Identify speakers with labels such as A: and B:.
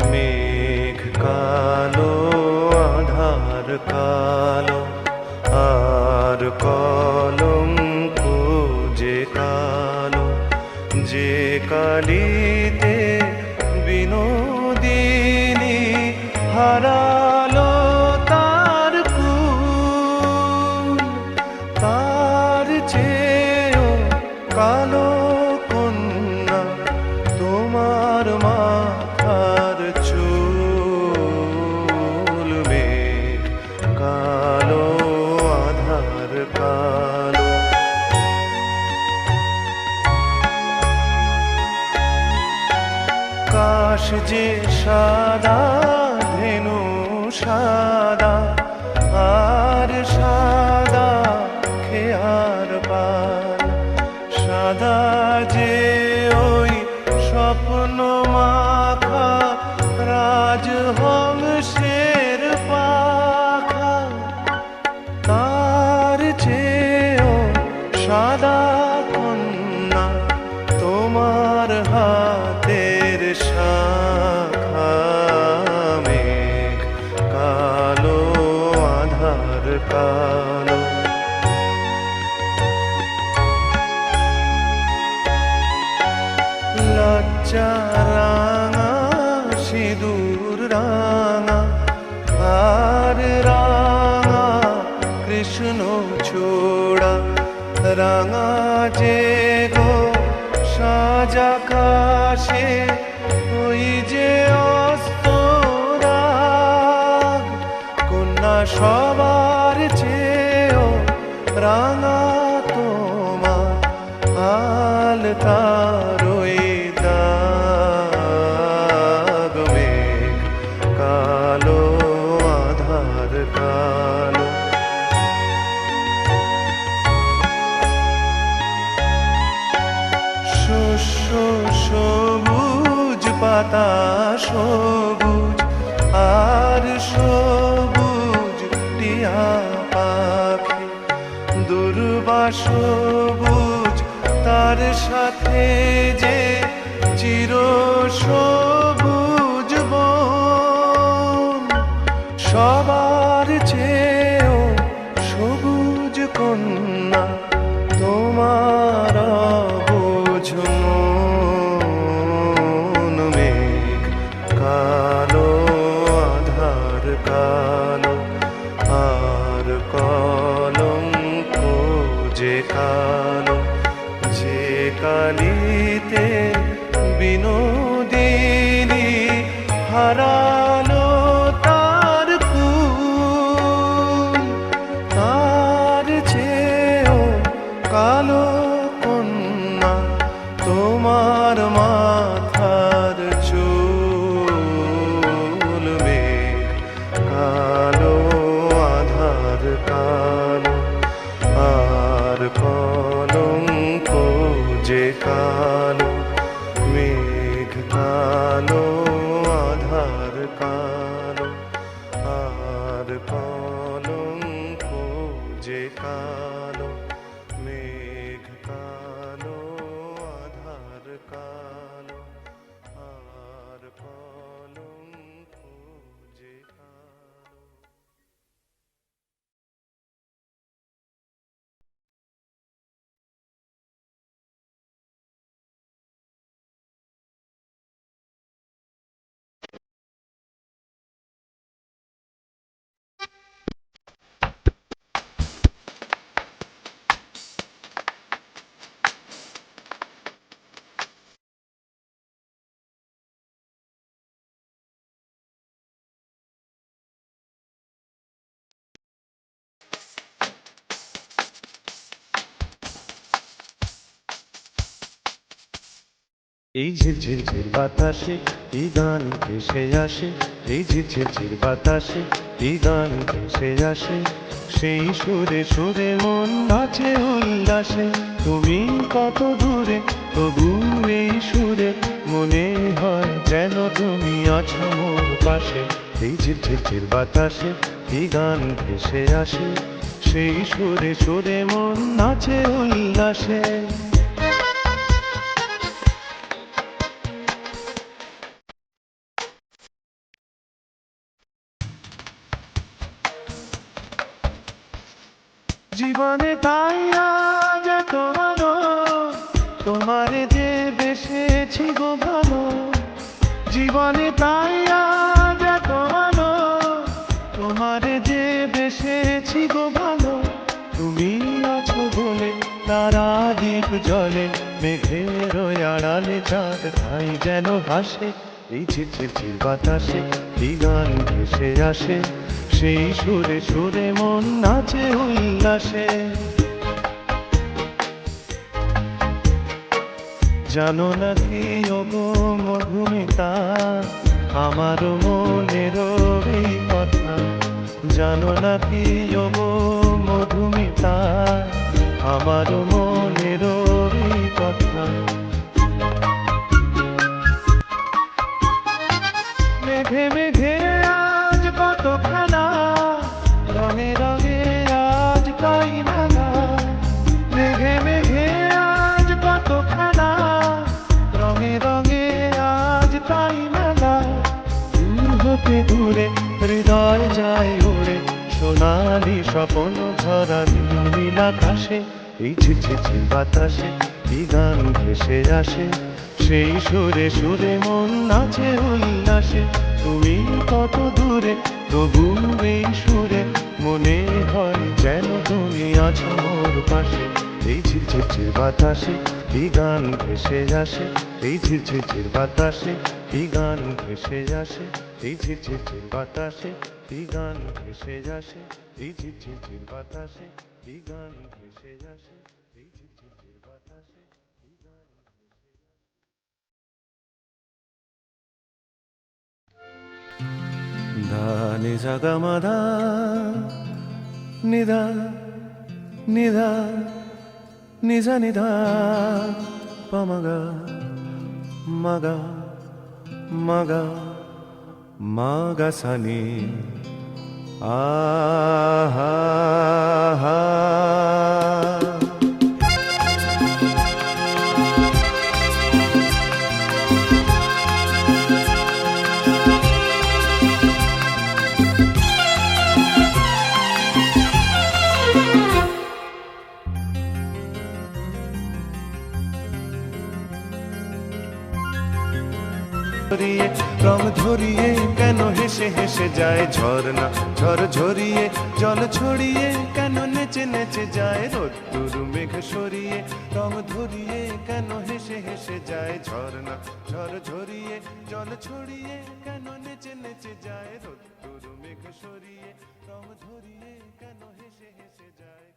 A: মেঘ কালো আধার কালো আর কলম যে কালো যে কালিতে বিনোদিনী হারালো যে সাদা রাঙা যে গো সাজা কাশে ওই যে অস্তরাগ কন্যা সবার চেয়েও রাঙা তোমার আল সবুজ পাতা সবুজ আর সবুজ টিয়া পাখি। দুর্বা সবুজ তার সাথে যে हरा
B: এই ঝিরঝির ঝির বাতাসে এই গান ভেসে আসে, এই ঝিরঝির ঝির বাতাসে এই গান ভেসে আসে। সেই সুরে সুরে মন নাচে উল্লাসে। তুমি কত দূরে, তবু এই সুরে মনে হয় যেন তুমি আছো মোর পাশে। এই ঝিরঝির ঝির বাতাসে এই গান ভেসে আসে, সেই সুরে সুরে মন নাচে উল্লাসে। তোমারে যে বেসেছি গো ভালো, জীবনে তাই আজ তোমারে যে বেসেছি গো ভালো, তুমি আছো বলে তারা দ্বীপ জলে, মেঘের আড়ালে চাঁদ তাই যেন হাসে এই ঝিরঝির ঝির বাতাসে গান ভেসে আসে, সেই সুরে সুরে মন নাচে উল্লাসে। জানো কি? ওগো মধুমিতা, আমার মনের কথা জানো কি? ওগো মধুমিতা, আমার মনের কথা মেঘে মেঘে হতে দূরে, হৃদয় যায় উড়ে সোনালি স্বপ্ন ধরা নীল আকাশে, এই ঝিঝিঝি বাতাসে গান ভেসে আসে। সেই সুরে সুরে মন নাচে উল্লাসে, তুমি কত দূরে, তবু এই সুরে মনে হয় যেন তুমি আছো মোর পাশে। এই ঝিরঝির বাতাসে এই গান ভেসে আসে, এই ঝিরঝির বাতাসে এই গান ভেসে আসে। এই ঝিরঝির বাতাসে এই গান ভেসে আসে এই ঝিরঝির বাতাসে এই গান ভেসে আসে এই ঝিরঝির বাতাসে এই গান धा नि सा ग म धा नि धा नि 마가사니. 아하. ধরিয়ে, রং ধরিয়ে কেন হেসে হেসে যায় ঝর্ণা? ঝড় ঝরিয়ে, জল ছড়িয়ে, কেন নেচে নেচে যায় রোদ্দুর মেঘ সরিয়ে? রং ধরিয়ে, কেন হেসে হেসে যায় ঝর্ণা? ঝড় ঝরিয়ে, জল ছড়িয়ে, কেন নেচে নেচে যায় রোদ্দুর মেঘ সরিয়ে? রং ধরিয়ে, কেন হেসে হেসে যায়